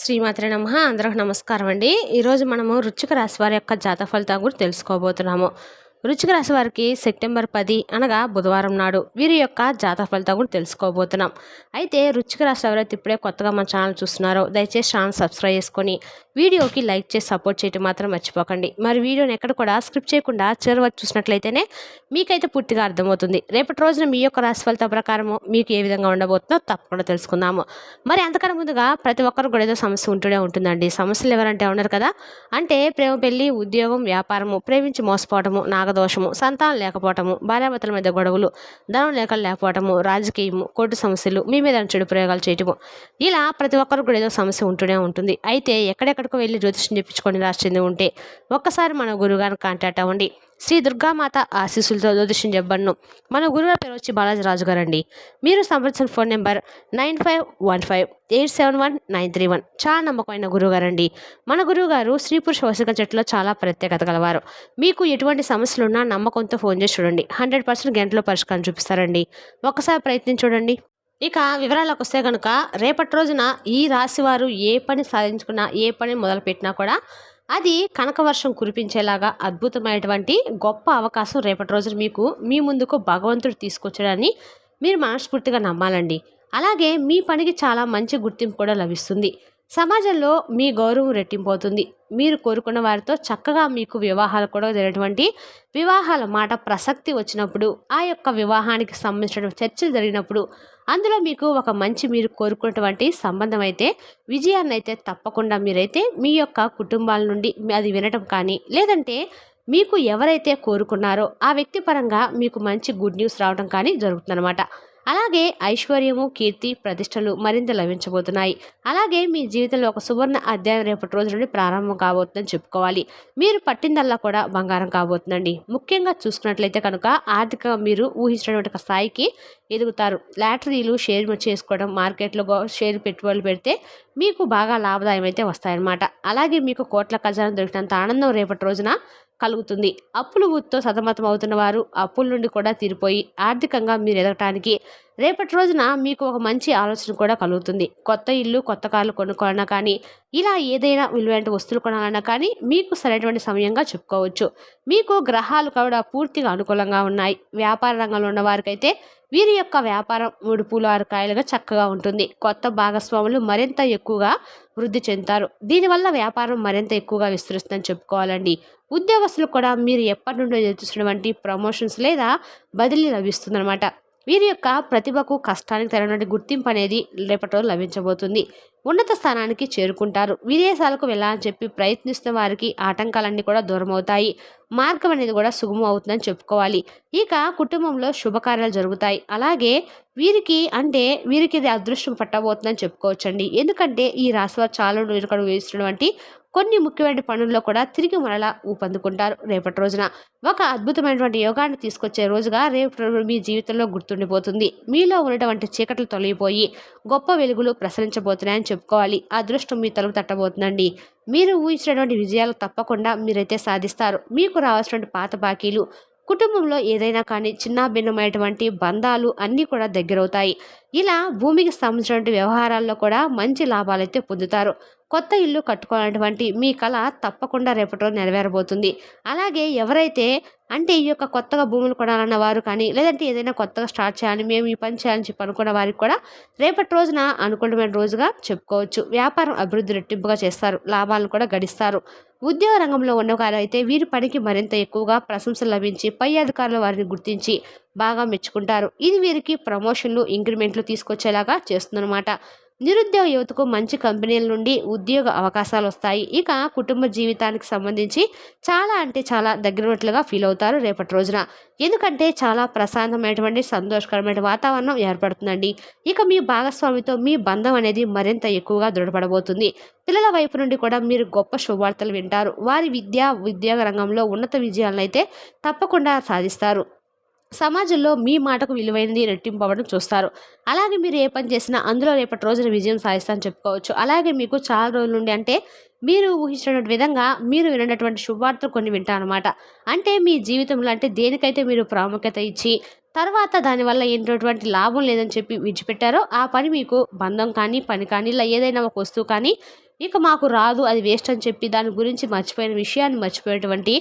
శ్రీమాత్రే నమ. అందరికి నమస్కారం అండి. ఈరోజు మనము రుచిక రాశి వారి యొక్క జాత గురించి తెలుసుకోబోతున్నాము. రుచిక రాశి వారికి సెప్టెంబర్ పది అనగా బుధవారం నాడు. వీరి యొక్క జాతక ఫలితం కూడా తెలుసుకోబోతున్నాం. అయితే రుచిక రాశి ఎవరైతే ఇప్పుడే కొత్తగా మన ఛానల్ చూస్తున్నారో దయచేసి ఛానల్ సబ్స్క్రైబ్ చేసుకొని వీడియోకి లైక్ చేసి సపోర్ట్ చేయటం మాత్రం మర్చిపోకండి. మరి వీడియోని ఎక్కడ కూడా స్క్రిప్ట్ చేయకుండా చివరి వరకు చూసినట్లయితేనే మీకైతే పూర్తిగా అర్థమవుతుంది. రేపటి రోజున మీ యొక్క రాశి ఫలిత ప్రకారము మీకు ఏ విధంగా ఉండబోతుందో తప్పకుండా తెలుసుకుందాము. మరి అంతకన్నా ముందుగా ప్రతి ఒక్కరు కూడా ఏదో సమస్య ఉంటూనే ఉంటుందండి. సమస్యలు ఎవరంటే ఉన్నారు కదా. అంటే ప్రేమ పెళ్ళి ఉద్యోగం వ్యాపారము ప్రేమించి మోసపోవడము నాగ దోషము సంతానం లేకపోవటము భార్యాభర్తల మధ్య గొడవలు ధనం లేక లేకపోవటము రాజకీయము కోర్టు సమస్యలు మీ మీద చెడు ప్రయోగాలు చేయటము. ఇలా ప్రతి ఒక్కరికి కూడా ఏదో సమస్య ఉంటూనే ఉంటుంది. అయితే ఎక్కడెక్కడికో వెళ్ళి జ్యోతిష్యం చెప్పించుకొని రాసింది ఉంటే ఒక్కసారి మన గురుగారిని కాంటాక్ట్ అవ్వండి. శ్రీ దుర్గామాత ఆశీస్సులతో జ్యోతిష్యం చెప్పబడును. మన గురువుల పేరు వచ్చి బాలాజీ రాజు గారండి మీరు సంప్రదించిన phone number nine five one five eight seven one nine three one. చాలా నమ్మకమైన గురువుగారు మన గురువుగారు స్త్రీ పురుష వసక చెట్టులో చాలా ప్రత్యేకత గలవారు. మీకు ఎటువంటి సమస్యలు ఉన్నా నమ్మకంతో ఫోన్ చేసి చూడండి. హండ్రెడ్ పర్సెంట్ గంటలో పరిష్కారం చూపిస్తారండి. ఒక్కసారి ప్రయత్నించి చూడండి. ఇక వివరాలకు వస్తే కనుక రేపటి రోజున ఈ రాశి వారు ఏ పని సాధించుకున్నా ఏ పని మొదలుపెట్టినా కూడా అది కనకవర్షం కురిపించేలాగా అద్భుతమైనటువంటి గొప్ప అవకాశం రేపటి రోజున మీకు మీ ముందుకు భగవంతుడు తీసుకొచ్చడాన్ని మీరు మనస్ఫూర్తిగా నమ్మాలండి. అలాగే మీ పనికి చాలా మంచి గుర్తింపు కూడా లభిస్తుంది. సమాజంలో మీ గౌరవం రెట్టింపోతుంది మీరు కోరుకున్న వారితో చక్కగా మీకు వివాహాలు కూడా జరిగినటువంటి వివాహాల మాట ప్రసక్తి వచ్చినప్పుడు ఆ యొక్క వివాహానికి సంబంధించిన చర్చలు జరిగినప్పుడు అందులో మీకు ఒక మంచి మీరు కోరుకున్నటువంటి సంబంధం అయితే విజయాన్ని అయితే తప్పకుండా మీరైతే మీ యొక్క కుటుంబాల నుండి అది వినటం కానీ లేదంటే మీకు ఎవరైతే కోరుకున్నారో ఆ వ్యక్తి పరంగా మీకు మంచి గుడ్ న్యూస్ రావడం కానీ జరుగుతుందన్నమాట. అలాగే ఐశ్వర్యము కీర్తి ప్రతిష్టలు మరింత లభించబోతున్నాయి. అలాగే మీ జీవితంలో ఒక సువర్ణ అధ్యాయం రేపటి రోజు నుండి ప్రారంభం కాబోతుందని చెప్పుకోవాలి. మీరు పట్టిందల్లా కూడా బంగారం కాబోతుందండి. ముఖ్యంగా చూసుకున్నట్లయితే కనుక ఆర్థిక మీరు ఊహించినటువంటి ఒక స్థాయికి ఎదుగుతారు. లాటరీలు షేర్ చేసుకోవడం మార్కెట్లో షేర్ పెట్టుబడులు పెడితే మీకు బాగా లాభదాయం అయితే వస్తాయన్నమాట. అలాగే మీకు కోట్ల ఖజానా దొరికినంత ఆనందం రేపటి రోజున కలుగుతుంది. అప్పులు ఊతో సతమతం అవుతున్న వారు అప్పుల నుండి కూడా తీరిపోయి ఆర్థికంగా మీరు ఎదగటానికి రేపటి రోజున మీకు ఒక మంచి ఆలోచన కూడా కలుగుతుంది. కొత్త ఇల్లు కొత్త కార్లు కొనుక్కోవాలన్నా కానీ ఇలా ఏదైనా విలువైన వస్తువులు కొనాలన్నా కానీ మీకు సరైనటువంటి సమయంగా చెప్పుకోవచ్చు. మీకు గ్రహాలు కూడా పూర్తిగా అనుకూలంగా ఉన్నాయి. వ్యాపార రంగంలో ఉన్న వారికైతే వీరి యొక్క వ్యాపారం మూడు పూలు ఆరు కాయలుగా చక్కగా ఉంటుంది. కొత్త భాగస్వాములు మరింత ఎక్కువగా వృద్ధి చెందుతారు. దీనివల్ల వ్యాపారం మరింత ఎక్కువగా విస్తరిస్తుందని చెప్పుకోవాలండి. ఉద్యోగస్తులు కూడా మీరు ఎప్పటి నుండో ఎదుర్చున్నటువంటి ప్రమోషన్స్ లేదా బదిలీ లభిస్తుందన్నమాట. వీరి యొక్క ప్రతిభకు కష్టానికి తగినటువంటి గుర్తింపు అనేది రేపటి లభించబోతుంది. ఉన్నత స్థానానికి చేరుకుంటారు. విదేశాలకు వెళ్ళాలని చెప్పి ప్రయత్నిస్తున్న వారికి ఆటంకాలన్నీ కూడా దూరం అవుతాయి మార్గం అనేది కూడా సుగమం అవుతుందని చెప్పుకోవాలి. ఇక కుటుంబంలో శుభకార్యాలు జరుగుతాయి. అలాగే వీరికి అంటే వీరికి ఇది అదృష్టం పట్టబోతుందని చెప్పుకోవచ్చండి. ఎందుకంటే ఈ రాశివారు చాలా ఇక్కడ కొన్ని ముఖ్యమైన పనుల్లో కూడా తిరిగి మరలా ఊపందుకుంటారు. రేపటి రోజున ఒక అద్భుతమైనటువంటి యోగాన్ని తీసుకొచ్చే రోజుగా రేపు మీ జీవితంలో గుర్తుండిపోతుంది. మీలో ఉన్నటువంటి చీకట్లు తొలగిపోయి గొప్ప వెలుగులు ప్రసరించబోతున్నాయని చెప్పుకోవాలి. అదృష్టం మీ తలుపు తట్టబోతుందండి. మీరు ఊహించినటువంటి విజయాలు తప్పకుండా మీరైతే సాధిస్తారు. మీకు రావాల్సినటువంటి పాత బాకీలు కుటుంబంలో ఏదైనా కానీ చిన్న భిన్నమైనటువంటి బంధాలు అన్నీ కూడా దగ్గరవుతాయి. ఇలా భూమికి సంబంధించినటువంటి వ్యవహారాల్లో కూడా మంచి లాభాలైతే పొందుతారు. కొత్త ఇల్లు కట్టుకోవాలన్నటువంటి మీ కళ తప్పకుండా రేపటి నెరవేరబోతుంది. అలాగే ఎవరైతే అంటే ఈ యొక్క కొత్తగా భూములు కొనాలన్న వారు కానీ లేదంటే ఏదైనా కొత్తగా స్టార్ట్ చేయాలని మేము ఈ పని చేయాలని చెప్పి అనుకున్న వారికి కూడా రేపటి రోజున అనుకూలమైన రోజుగా చెప్పుకోవచ్చు. వ్యాపారం అభివృద్ధి రెట్టింపుగా చేస్తారు లాభాలను కూడా గడిస్తారు. ఉద్యోగ రంగంలో ఉన్నవారు అయితే వీరి పనికి మరింత ఎక్కువగా ప్రశంసలు లభించి పై అధికారులు వారిని గుర్తించి బాగా మెచ్చుకుంటారు. ఇది వీరికి ప్రమోషన్లు ఇంక్రిమెంట్లు తీసుకొచ్చేలాగా చేస్తుందన్నమాట. నిరుద్యోగ యువతకు మంచి కంపెనీల నుండి ఉద్యోగ అవకాశాలు వస్తాయి. ఇక కుటుంబ జీవితానికి సంబంధించి చాలా అంటే చాలా దగ్గరనట్లుగా ఫీల్ అవుతారు రేపటి రోజున. ఎందుకంటే చాలా ప్రశాంతమైనటువంటి సంతోషకరమైన వాతావరణం ఏర్పడుతుందండి. ఇక మీ భాగస్వామితో మీ బంధం అనేది మరింత ఎక్కువగా దృఢపడబోతుంది. పిల్లల వైపు నుండి కూడా మీరు గొప్ప శుభవార్తలు వింటారు. వారి విద్య ఉద్యోగ రంగంలో ఉన్నత విజయాలను అయితే తప్పకుండా సాధిస్తారు. సమాజంలో మీ మాటకు విలువైనది రెట్టింపు అవ్వడం చూస్తారు. అలాగే మీరు ఏ పని చేసినా అందులో రేపటి రోజున విజయం సాధిస్తారని చెప్పుకోవచ్చు. అలాగే మీకు చాలా రోజుల నుండి అంటే మీరు ఊహించినటువంటి విధంగా మీరు వినటువంటి శుభవార్తలు కొన్ని వింటారనమాట అంటే మీ జీవితంలో అంటే దేనికైతే మీరు ప్రాముఖ్యత ఇచ్చి తర్వాత దానివల్ల ఏంటటువంటి లాభం లేదని చెప్పి విడిచిపెట్టారో ఆ పని మీకు బంధం కానీ పని కానీ ఇలా ఏదైనా ఒక వస్తువు కానీ ఇక మాకు రాదు అది వేస్ట్ అని చెప్పి దాని గురించి మర్చిపోయిన విషయాన్ని మర్చిపోయేటువంటి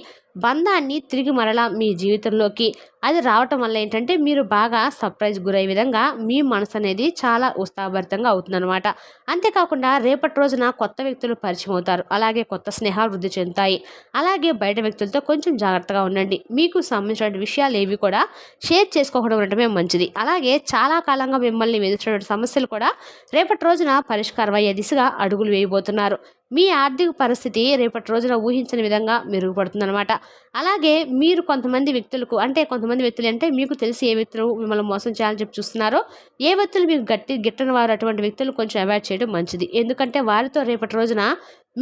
బంధాన్ని తిరిగి మరలా మీ జీవితంలోకి అది రావటం వల్ల ఏంటంటే మీరు బాగా సర్ప్రైజ్ గురయ్యే విధంగా మీ మనసు అనేది చాలా ఉత్సాహభరితంగా అవుతుందన్నమాట. అంతేకాకుండా రేపటి రోజున కొత్త వ్యక్తులు పరిచయం అవుతారు. అలాగే కొత్త స్నేహాలు వృద్ధి చెందుతాయి. అలాగే బయట వ్యక్తులతో కొంచెం జాగ్రత్తగా ఉండండి. మీకు సంబంధించిన విషయాలు ఏవి కూడా షేర్ చేసుకోకుండా ఉండటమే మంచిది. అలాగే చాలా కాలంగా మిమ్మల్ని ఎదుర్కొన్న సమస్యలు కూడా రేపటి రోజున పరిష్కారం అయ్యే దిశగా అడుగులు వేయబోతున్నారు. మీ ఆర్థిక పరిస్థితి రేపటి రోజున ఊహించని విధంగా మెరుగుపడుతుందన్నమాట. అలాగే మీరు కొంతమంది వ్యక్తులకు అంటే కొంతమంది వ్యక్తులు అంటే మీకు తెలిసి ఏ వ్యక్తులు మిమ్మల్ని మోసం చేయాలని చెప్పి చూస్తున్నారో ఏ వ్యక్తులు మీకు గట్టి గిట్టని వారు అటువంటి వ్యక్తులు కొంచెం అవాయిడ్ చేయడం మంచిది. ఎందుకంటే వారితో రేపటి రోజున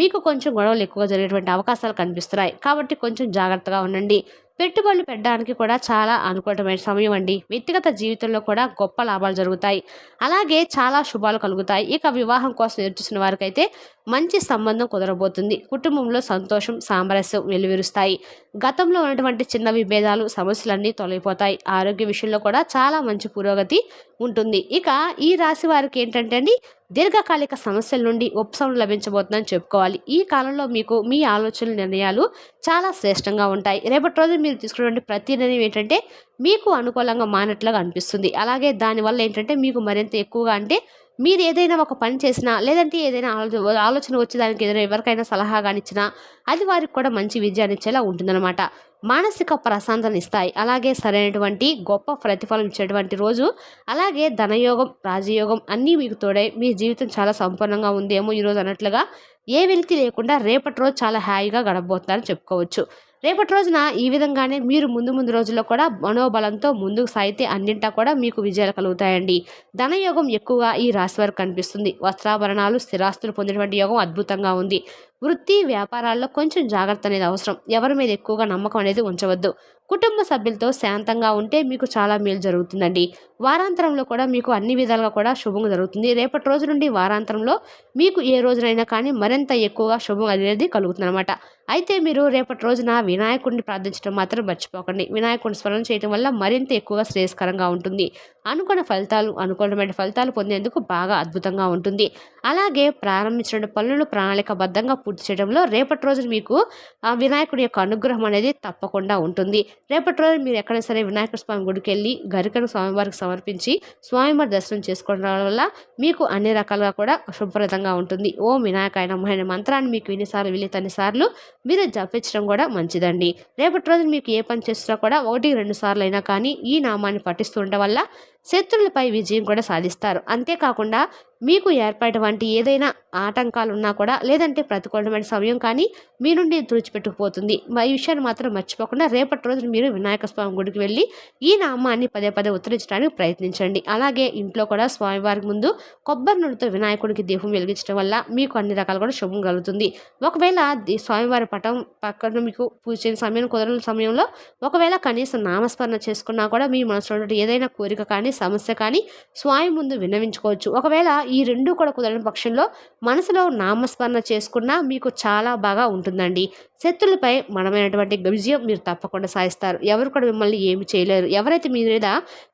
మీకు కొంచెం గొడవలు ఎక్కువగా జరిగేటువంటి అవకాశాలు కనిపిస్తున్నాయి. కాబట్టి కొంచెం జాగ్రత్తగా ఉండండి. పెట్టుబడులు పెట్టడానికి కూడా చాలా అనుకూలమైన సమయం అండి. వ్యక్తిగత జీవితంలో కూడా గొప్ప లాభాలు జరుగుతాయి. అలాగే చాలా శుభాలు కలుగుతాయి. ఇక వివాహం కోసం ఎదురుచూసిన వారికైతే మంచి సంబంధం కుదరబోతుంది. కుటుంబంలో సంతోషం సామరస్యం వెలువరుస్తాయి గతంలో ఉన్నటువంటి చిన్న విభేదాలు సమస్యలన్నీ తొలగిపోతాయి. ఆరోగ్య విషయంలో కూడా చాలా మంచి పురోగతి ఉంటుంది. ఇక ఈ రాశి వారికి ఏంటంటే అండి దీర్ఘకాలిక సమస్యల నుండి ఉపశమనం లభించబోతుందని చెప్పుకోవాలి. ఈ కాలంలో మీకు మీ ఆలోచనలు నిర్ణయాలు చాలా శ్రేష్టంగా ఉంటాయి. రేపటి రోజు మీరు తీసుకున్నటువంటి ప్రతి నిర్ణయం ఏంటంటే మీకు అనుకూలంగా మానట్లుగా అనిపిస్తుంది. అలాగే దానివల్ల ఏంటంటే మీకు మరింత ఎక్కువగా అంటే మీరు ఏదైనా ఒక పని చేసినా లేదంటే ఏదైనా ఆలోచన ఆలోచన వచ్చి దానికి ఏదైనా ఎవరికైనా సలహా కానిచ్చినా అది వారికి కూడా మంచి విజయాన్ని ఇచ్చేలా ఉంటుందన్నమాట. మానసిక ప్రశాంతతని ఇస్తాయి. అలాగే సరైనటువంటి గొప్ప ప్రతిఫలం ఇచ్చేటువంటి రోజు అలాగే ధనయోగం రాజయోగం అన్నీ మీకు తోడై మీ జీవితం చాలా సంపూర్ణంగా ఉందేమో ఈరోజు అన్నట్లుగా ఏ వెలితి లేకుండా రేపటి రోజు చాలా హాయిగా గడపబోతున్నారని చెప్పుకోవచ్చు. రేపటి రోజున ఈ విధంగానే మీరు ముందు ముందు రోజుల్లో కూడా మనోబలంతో ముందుకు సాగితే అన్నింటా కూడా మీకు విజయాలు కలుగుతాయండి. ధనయోగం ఎక్కువగా ఈ రాశి వారికి కనిపిస్తుంది. వస్త్రాభరణాలు స్థిరాస్తులు పొందినటువంటి యోగం అద్భుతంగా ఉంది. వృత్తి వ్యాపారాల్లో కొంచెం జాగ్రత్త అనేది అవసరం. ఎవరి మీద ఎక్కువగా నమ్మకం అనేది ఉంచవద్దు. కుటుంబ సభ్యులతో శాంతంగా ఉంటే మీకు చాలా మేలు జరుగుతుందండి. వారాంతరంలో కూడా మీకు అన్ని విధాలుగా కూడా శుభం జరుగుతుంది. రేపటి రోజు నుండి వారాంతరంలో మీకు ఏ రోజునైనా కానీ మరింత ఎక్కువగా శుభం అనేది కలుగుతుంది అనమాట అయితే మీరు రేపటి రోజున వినాయకుడిని ప్రార్థించడం మాత్రం మర్చిపోకండి. వినాయకుడిని స్మరణ చేయడం వల్ల మరింత ఎక్కువగా శ్రేయస్కరంగా ఉంటుంది. అనుకున్న ఫలితాలు అనుకూలమైన ఫలితాలు పొందేందుకు బాగా అద్భుతంగా ఉంటుంది. అలాగే ప్రారంభించిన పనులను ప్రణాళికబద్ధంగా పూర్తి చేయడంలో రేపటి రోజు మీకు వినాయకుడి యొక్క అనుగ్రహం అనేది తప్పకుండా ఉంటుంది. రేపటి రోజు మీరు ఎక్కడైనా సరే వినాయక స్వామి గుడికి వెళ్ళి గరికను స్వామివారికి సమర్పించి స్వామివారి దర్శనం చేసుకోవడం వల్ల మీకు అన్ని రకాలుగా కూడా శుభ్రతంగా ఉంటుంది. ఓ వినాయక అయిన మంత్రాన్ని మీకు ఎన్నిసార్లు వీలైతే సార్లు మీరు జపించడం కూడా మంచిదండి. రేపటి రోజు మీకు ఏ పని చేస్తున్నా కూడా ఒకటి రెండు సార్లు అయినా కానీ ఈ నామాన్ని పఠిస్తుండడం వల్ల శత్రులపై విజయం కూడా సాధిస్తారు. అంతేకాకుండా మీకు ఏర్పడేటువంటి ఏదైనా ఆటంకాలు ఉన్నా కూడా లేదంటే ప్రతికూలమైన సమయం కానీ మీ నుండి తుడిచిపెట్టుకుపోతుంది. ఈ విషయాన్ని మాత్రం మర్చిపోకుండా రేపటి రోజున మీరు వినాయక స్వామి గుడికి వెళ్ళి ఈ నామాన్ని పదే పదే ఉత్తరించడానికి ప్రయత్నించండి. అలాగే ఇంట్లో కూడా స్వామివారికి ముందు కొబ్బరి నూనెతో వినాయకుడికి దీపం వెలిగించడం వల్ల మీకు అన్ని రకాలు కూడా శుభం కలుగుతుంది. ఒకవేళ స్వామివారి పటం పక్కన మీకు పూజ చేయని సమయం కుదరని సమయంలో ఒకవేళ కనీసం నామస్మరణ చేసుకున్నా కూడా మీ మనసులో ఏదైనా కోరిక కానీ సమస్య కానీ స్వామి ముందు విన్నవించుకోవచ్చు. ఒకవేళ ఈ రెండు కూడా కుదరని పక్షంలో మనసులో నామస్మరణ చేసుకున్నా మీకు చాలా బాగా ఉంటుందండి. శత్రులపై మనమైనటువంటి విజయం మీరు తప్పకుండా సాధిస్తారు. ఎవరు కూడా మిమ్మల్ని ఏమి చేయలేరు. ఎవరైతే మీ మీద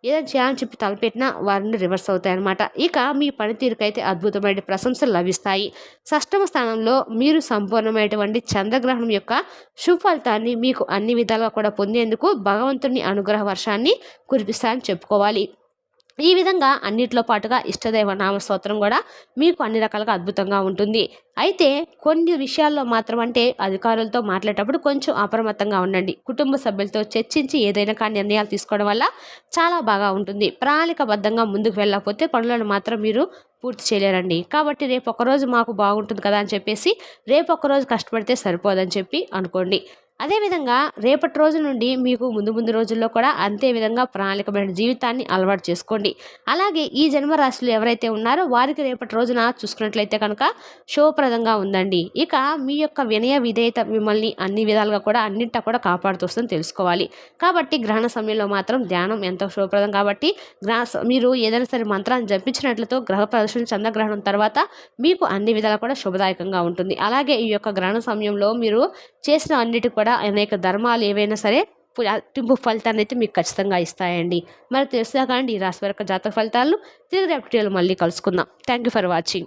ఏదైనా చేయాలని చెప్పి తలపెట్టినా వారిని రివర్స్ అవుతాయన్నమాట. ఇక మీ పనితీరుకైతే అద్భుతమైన ప్రశంసలు లభిస్తాయి. షష్టమ స్థానంలో మీరు సంపూర్ణమైనటువంటి చంద్రగ్రహణం యొక్క సుఫలితాన్ని మీకు అన్ని విధాలుగా కూడా పొందేందుకు భగవంతుని అనుగ్రహ వర్షాన్ని కురిపిస్తారని చెప్పుకోవాలి. ఈ విధంగా అన్నిట్లో పాటుగా ఇష్టదైవ నామ స్తోత్రం కూడా మీకు అన్ని రకాలుగా అద్భుతంగా ఉంటుంది. అయితే కొన్ని విషయాల్లో మాత్రం అంటే అధికారులతో మాట్లాడేటప్పుడు కొంచెం అప్రమత్తంగా ఉండండి. కుటుంబ సభ్యులతో చర్చించి ఏదైనా కానీ నిర్ణయాలు తీసుకోవడం వల్ల చాలా బాగా ఉంటుంది. ప్రణాళికబద్ధంగా ముందుకు వెళ్ళకపోతే పనులను మాత్రం మీరు పూర్తి చేయలేరండి. కాబట్టి రేపు ఒకరోజు మాకు బాగుంటుంది కదా అని చెప్పేసి రేపు ఒకరోజు కష్టపడితే సరిపోదని చెప్పి అనుకోండి. అదేవిధంగా రేపటి రోజు నుండి మీకు ముందు ముందు రోజుల్లో కూడా అంతే విధంగా ప్రణాళికమైన జీవితాన్ని అలవాటు చేసుకోండి. అలాగే ఈ జన్మ రాశులు ఎవరైతే ఉన్నారో వారికి రేపటి రోజున చూసుకున్నట్లయితే కనుక శుభప్రదంగా ఉందండి. ఇక మీ యొక్క వినయ విధేయత మిమ్మల్ని అన్ని విధాలుగా కూడా అన్నింటా కూడా కాపాడుతూ తెలుసుకోవాలి. కాబట్టి గ్రహణ సమయంలో మాత్రం ధ్యానం ఎంతో శుభప్రదం కాబట్టి గ్రహ మీరు ఏదైనా సరే మంత్రాన్ని జపించినట్లతో గ్రహ ప్రదర్శన చంద్రగ్రహణం తర్వాత మీకు అన్ని విధాలు కూడా శుభదాయకంగా ఉంటుంది. అలాగే ఈ యొక్క గ్రహణ సమయంలో మీరు చేసిన అన్నిటి కూడా అనేక ధర్మాలు ఏవైనా సరే టింపు ఫలితాన్ని అయితే మీకు ఖచ్చితంగా ఇస్తాయండి. మరి తెలుసా కానీ ఈ రాశి వరకు జాతక ఫలితాలను తిరిగి రేపటి మళ్ళీ కలుసుకుందాం. Thank you for watching